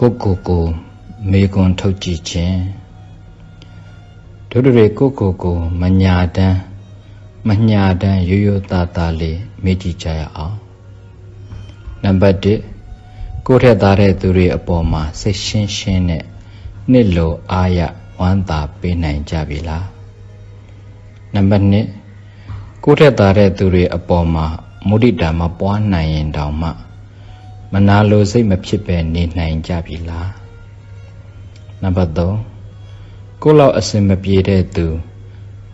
ကိုကိုကိုမေကွန်ထုတ်ကြည့်ခြင်းတို့တွေကိုကိုကိုမညာတန်းမညာတန်းရိုးရိုးသားသားလေးမေ့ကြည့်ကြရအောင်နံပါတ်1ကိုထက်သားတဲ့သူတွေအပေါ်မှာစိတ်ရှင်းရှင်းနဲ့နှစ်လိုအားရဝမ်းသာပေးနိုင်ကြပြီလားနံပါတ်2ကိုထက်သားတဲ့သူတွေအပေါ်မှာမုဒိတာမပွားနိုင်ရင်တောင်မှ မနာလိုစိတ်မဖြစ်ပဲနေနိုင်ကြပြီလားနံပါတ်3ကိုလောက်အစင်မပြေတဲ့သူ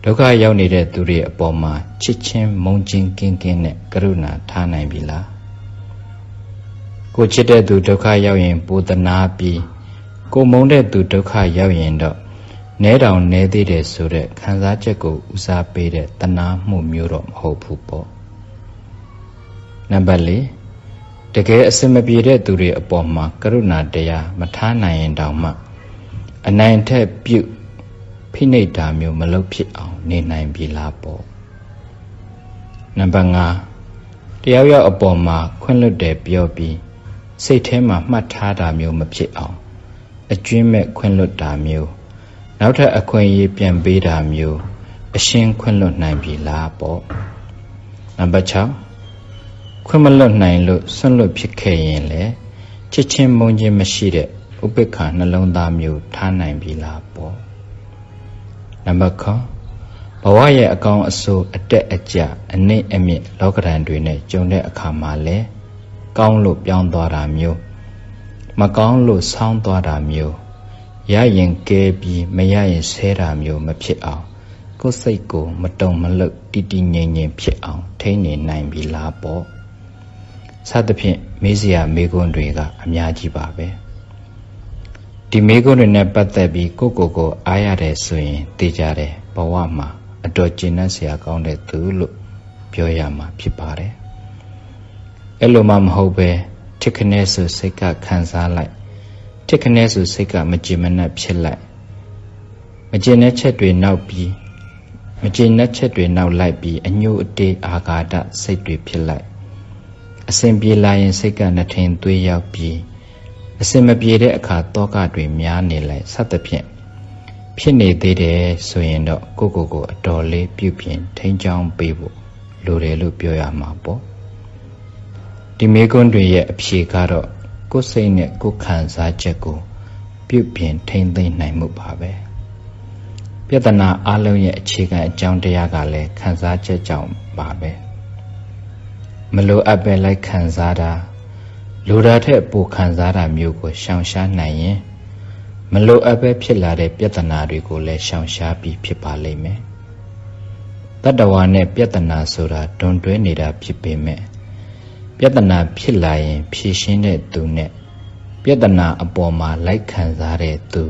ဒုက္ခရောက်နေတဲ့သူတွေအပေါ်မှာချစ်ချင်းမုန်းချင်းကင်းကင်းနဲ့ကရုဏာထားနိုင်ပြီလားကိုချစ်တဲ့သူဒုက္ခရောက်ရင်ပူတနာပြီးကိုမုန်းတဲ့သူဒုက္ခရောက်ရင်တော့နဲတောင်နဲသေးတယ်ဆိုတဲ့ခံစားချက်ကိုဦးစားပေးတဲ့တနာမှုမျိုးတော့မဟုတ်ဘူးပေါ့နံပါတ်4 တကယ်အစင်မပြေတဲ့သူတွေအပေါ်မှာကရုဏာတရားမထားနိုင်ရင်တောင်မှ အနိုင်ထက်ပြုဖိနှိပ်တာမျိုးမလုပ်ဖြစ်အောင်နေနိုင်ပြီလားပေါ့နံပါတ်5တယောက်ယောက်အပေါ်မှာခွင့်လွတ်တယ်ပြောပြီးစိတ်ထဲမှာမှတ်ထားတာမျိုးမဖြစ်အောင်အကျွင်းမဲ့ခွင့်လွတ်တာမျိုးနောက်ထပ်အခွင့်အရေးပြန်ပေးတာမျိုးအရှင်းခွင့်လွတ်နိုင်ပြီလားပေါ့နံပါတ်6 ခွင့်မလွတ်နိုင်လို့ဆွန့်လွတ်ဖြစ်ခဲ့ရင်လေချစ်ချင်းမုန်းချင်းမရှိတဲ့ဥပိ္ပခာနှလုံးသားမျိုးထားနိုင်ပြီလားပေါ့နံပါတ်9ဘဝရဲ့အကောင်အဆိုးအတက်အကျအနှိမ့်အမြင့်လောကဓာတ်တွေနဲ့ကြုံတဲ့အခါမှာလဲကောင်းလို့ပြောင်းသွားတာမျိုးမကောင်းလို့ဆောင်းသွားတာမျိုးရရင်ကဲပြီးမရရင်ဆဲတာမျိုးမဖြစ်အောင်ကိုယ်စိတ်ကို မတုံမလှုပ်တည်တည်ငြိမ်ငြိမ်ဖြစ်အောင်ထိန်းနေနိုင်ပြီလားပေါ့ စသဖြင့်မေးစရာမေးခွန်းတွေကအများကြီးပါပဲဒီမေးခွန်းတွေနဲ့ပတ်သက်ပြီးကိုကိုကိုအားရတယ်ဆိုရင်သိကြတယ်ဘဝမှာအတော်ကျဉ်းစရာကောင်းတဲ့သူလို့ပြောရမှာဖြစ်ပါတယ်အဲ့လိုမှမဟုတ်ပဲထစ်ခနဲဆိုစိတ်ကခံစားလိုက်ထစ်ခနဲဆိုစိတ်ကမကြည်မနှက်ဖြစ်လိုက်မကြည်တဲ့ချက်တွေနောက်ပြီးမကြည်တဲ့ချက်တွေနောက်လိုက်ပြီးအညို့အတေးအာဃာတစိတ်တွေဖြစ်လိုက် အစဉ်ပြေလာရင်စိတ်ကနှထင်သွေးရောက်ပြီးအစဉ်မပြေတဲ့အခါတောကတွေများနေလိုက်စသဖြင့်ဖြစ်နေသေးတယ်ဆိုရင်တော့ကိုကိုကိုအတော်လေးပြုပြင်ထိန်းချောင်းပေးဖို့လိုတယ်လို့ပြောရမှာပေါ့ဒီမေကွန်းတွေရဲ့အဖြေကတော့ကိုယ်စိတ်နဲ့ကိုယ်ခံစားချက်ကိုပြုပြင်ထိန်းသိမ်းနိုင်မှုပါပဲပြဿနာအလုံးရဲ့အခြေခံအကြောင်းတရားကလည်းခံစားချက်ကြောင့်ပါပဲ မလိုအပ်ပဲလိုက်ခံစားတာလိုတာထက်ပိုခံစားတာမျိုးကိုရှောင်ရှားနိုင်ရင်မလိုအပ်ပဲဖြစ်လာတဲ့ပြဿနာတွေကိုလည်းရှောင်ရှားပြီးဖြစ်ပါလိမ့်မယ်တတ္တဝါနဲ့ပြဿနာဆိုတာဒွန်တွဲနေတာဖြစ်ပေမဲ့ပြဿနာဖြစ်လာရင် ဖြေရှင်းတဲ့သူနဲ့ပြဿနာအပေါ်မှာလိုက်ခံစားတဲ့သူ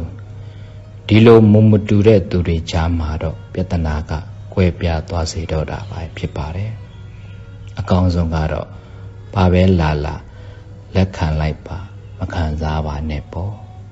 ဒီလိုမုံမတူတဲ့သူတွေကြားမှာတော့ပြဿနာကကွဲပြားသွားစေတော့တာပဲဖြစ်ပါတယ် အကောင်းဆုံးကတော့ဘာပဲလာလာလက်ခံလိုက်ပါမခံစားပါနဲ့ပေါ့